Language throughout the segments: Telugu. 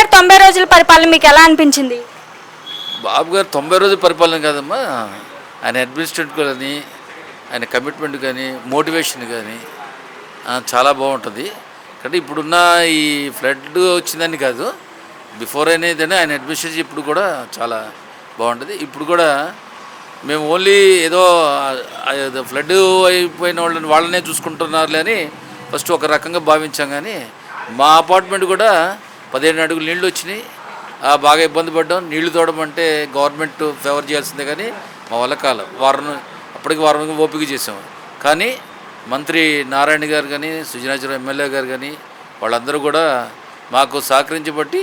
గారు తొంభై రోజుల పరిపాలన మీకు ఎలా అనిపించింది? బాబు గారు తొంభై రోజుల పరిపాలన కాదమ్మా. ఆయన అడ్మినిస్ట్రేట్ కానీ ఆయన కమిట్మెంట్ కానీ మోటివేషన్ కానీ చాలా బాగుంటుంది. కానీ ఇప్పుడున్న ఈ ఫ్లడ్ వచ్చిందని కాదు. బిఫోర్ అనేది ఆయన అడ్మినిస్ట్రేషన్ ఇప్పుడు కూడా చాలా బాగుంటుంది. ఇప్పుడు కూడా మేము ఓన్లీ ఏదో ఫ్లడ్ అయిపోయిన వాళ్ళని వాళ్ళనే చూసుకుంటున్నారులే అని ఫస్ట్ ఒక రకంగా భావించాం కానీ మా అపార్ట్మెంట్ కూడా పదిహేను అడుగులు నీళ్ళు వచ్చినాయి. బాగా ఇబ్బంది పడ్డాం. నీళ్ళు తోడమంటే గవర్నమెంట్ ఫేవర్ చేయాల్సిందే కానీ మా వల్ల కాలం. వారం అప్పటికి వారం ఓపిక చేసాం. కానీ మంత్రి నారాయణ గారు కానీ సుజనాచరం ఎమ్మెల్యే గారు కానీ వాళ్ళందరూ కూడా మాకు సహకరించబట్టి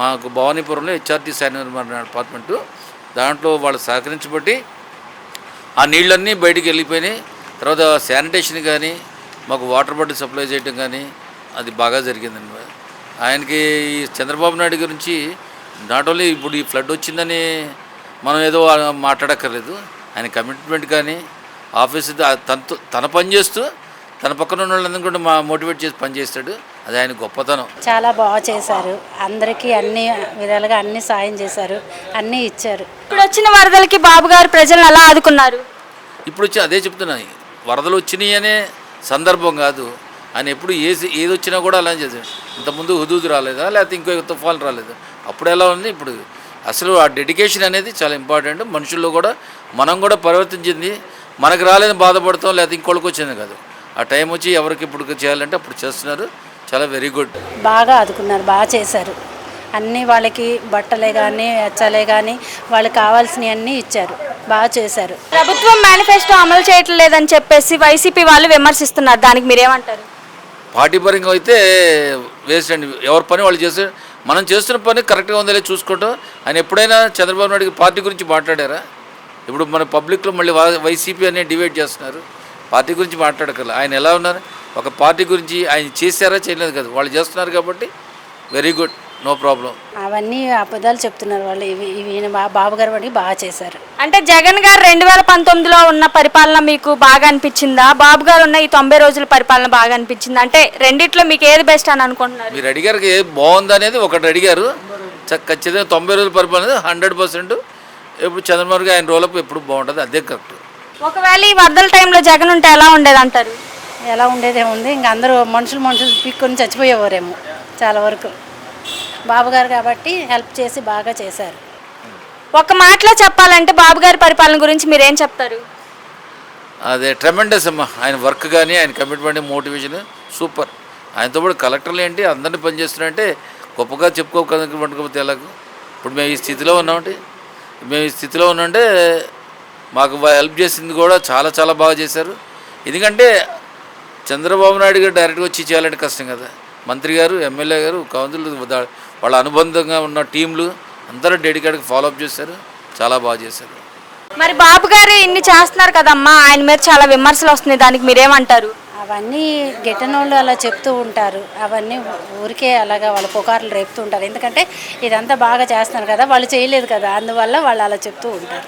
మాకు భవానీపురంలో హెచ్ఆర్టీ శానిటరీ డిపార్ట్మెంటు దాంట్లో వాళ్ళు సహకరించబట్టి ఆ నీళ్ళన్నీ బయటికి వెళ్ళిపోయినాయి. తర్వాత శానిటేషన్ కానీ మాకు వాటర్ బాటిల్ సప్లై చేయడం కానీ అది బాగా జరిగిందండి ఆయనకి ఈ చంద్రబాబు నాయుడు గురించి నాట్ ఓన్లీ ఇప్పుడు ఈ ఫ్లడ్ వచ్చిందని మనం ఏదో మాట్లాడక్కర్లేదు. ఆయన కమిట్మెంట్ కానీ ఆఫీస్ తనతో తన పని చేస్తూ తన పక్కన ఉన్న వాళ్ళందరూ కూడా మా మోటివేట్ చేసి పని చేస్తాడు. అది ఆయన గొప్పతనం. చాలా బాగా చేశారు. అందరికీ అన్ని విధాలుగా అన్ని సాయం చేశారు. అన్నీ ఇచ్చారు. ఇప్పుడు వచ్చిన వరదలకి బాబు గారు ప్రజలను ఎలా ఆదుకున్నారు? ఇప్పుడు వచ్చి అదే చెప్తున్నా వరదలు వచ్చినాయి అనే సందర్భం కాదు. ఆయన ఎప్పుడు ఏది ఏది వచ్చినా కూడా అలా చేశాడు. ఇంతకుముందు హుదూద్ రాలేదా? లేకపోతే ఇంకో తుఫాన్ రాలేదు? అప్పుడు ఎలా ఉంది? ఇప్పుడు అసలు ఆ డెడికేషన్ అనేది చాలా ఇంపార్టెంట్ మనుషుల్లో కూడా మనం కూడా పరివర్తించింది మనకు రాలేదని బాధపడతాం లేకపోతే ఇంకోళ్ళకి వచ్చింది కాదు. ఆ టైం వచ్చి ఎవరికి ఇప్పుడు చేయాలంటే అప్పుడు చేస్తున్నారు. చాలా వెరీ గుడ్ బాగా ఆదుకున్నారు బాగా చేశారు. అన్నీ వాళ్ళకి బట్టలే కానీ ఎచ్చలే కానీ వాళ్ళకి కావాల్సినవి అన్నీ ఇచ్చారు. బాగా చేశారు. ప్రభుత్వం మేనిఫెస్టో అమలు చేయట్లేదని లేదని చెప్పేసి వైసీపీ వాళ్ళు విమర్శిస్తున్నారు. దానికి మీరేమంటారు? పార్టీ పరంగా అయితే వేస్ట్ అండి ఎవరి పని వాళ్ళు చేస్తే మనం చేస్తున్న పని కరెక్ట్గా ఉందో లేదో చూసుకుంటాం ఆయన ఎప్పుడైనా చంద్రబాబు నాయుడు పార్టీ గురించి మాట్లాడారా? ఇప్పుడు మన పబ్లిక్లో మళ్ళీ వైసీపీ అనే డివైడ్ చేస్తున్నారు. పార్టీ గురించి మాట్లాడగల ఆయన ఎలా ఉన్నారు? ఒక పార్టీ గురించి ఆయన చేశారా? చేయలేదు కదా. వాళ్ళు చేస్తున్నారు కాబట్టి వెరీ గుడ్. నో ప్రాబ్లం అవన్నీ అబద్ధాలు చెప్తున్నారు వాళ్ళు. ఇవి ఈయన బా- బాబు గారు వాడికి బాగా చేశారు. అంటే జగన్ గారు రెండు వేల పంతొమ్మిదిలో ఉన్న పరిపాలన మీకు బాగా అనిపించిందా? బాబు గారు ఉన్న ఈ తొంభై రోజుల పరిపాలన బాగా అనిపించిందా? అంటే రెండిట్లో మీకు ఏది బెస్ట్ అని అనుకుంటున్నారు? మీరు అడిగారు ఏ బాగుంది అనేది ఒకటి అడిగారు. చ- ఖచ్చితంగా తొంభై రోజుల పరిపాలన హండ్రెడ్ పర్సెంట్. ఇప్పుడు చంద్రబాబు గారు ఆయన రోలప్ ఎప్పుడు బాగుంటుంది అదే కరెక్ట్ ఒకవేళ ఈ వరదల టైంలో జగన్ ఉంటే ఎలా ఉండేది అంటారు? ఎలా ఉండేదే ఉంది ఇంక అందరూ మనుషులు మనుషులు పీక్కొని చచ్చిపోయేవారేమో చాలా వరకు. బాబుగారు కాబట్టి హెల్ప్ చేసి బాగా చేశారు. ఒక మాటలో చెప్పాలంటే బాబుగారి పరిపాలన గురించి మీరేం చెప్తారు? అదే ట్రెమెండస్ అమ్మా. ఆయన వర్క్ కానీ ఆయన కమిట్మెంట్ మోటివేషన్ సూపర్. ఆయనతో పాటు కలెక్టర్లు ఏంటి? అందరినీ పనిచేస్తున్నారంటే గొప్పగా చెప్పుకోకపోతే ఎలాగ ఇప్పుడు మేము ఈ స్థితిలో ఉన్నామంటే మేము ఈ స్థితిలో ఉన్నామంటే మాకు హెల్ప్ చేసింది కూడా చాలా చాలా బాగా చేశారు. ఎందుకంటే చంద్రబాబు నాయుడు గారు డైరెక్ట్గా వచ్చి చేయాలంటే కష్టం కదా. మంత్రి గారు ఎమ్మెల్యే గారు కౌన్సిల్ వాళ్ళ అనుబంధంగా ఉన్న టీంలు అందరూ డెడికేట్గా ఫాలోఅప్ చేశారు. చాలా బాగా చేశారు. మరి బాబు గారు ఇన్ని చేస్తున్నారు కదమ్మా? ఆయన మీద చాలా విమర్శలు వస్తున్నాయి. దానికి మీరేమంటారు? అవన్నీ గిట్టనోళ్ళు అలా చెప్తూ ఉంటారు. అవన్నీ ఊరికే అలాగా వాళ్ళ పుకార్లు రేపుతూ ఉంటారు. ఎందుకంటే ఇదంతా బాగా చేస్తున్నారు కదా వాళ్ళు చేయలేదు కదా. అందువల్ల వాళ్ళు అలా చెప్తూ ఉంటారు.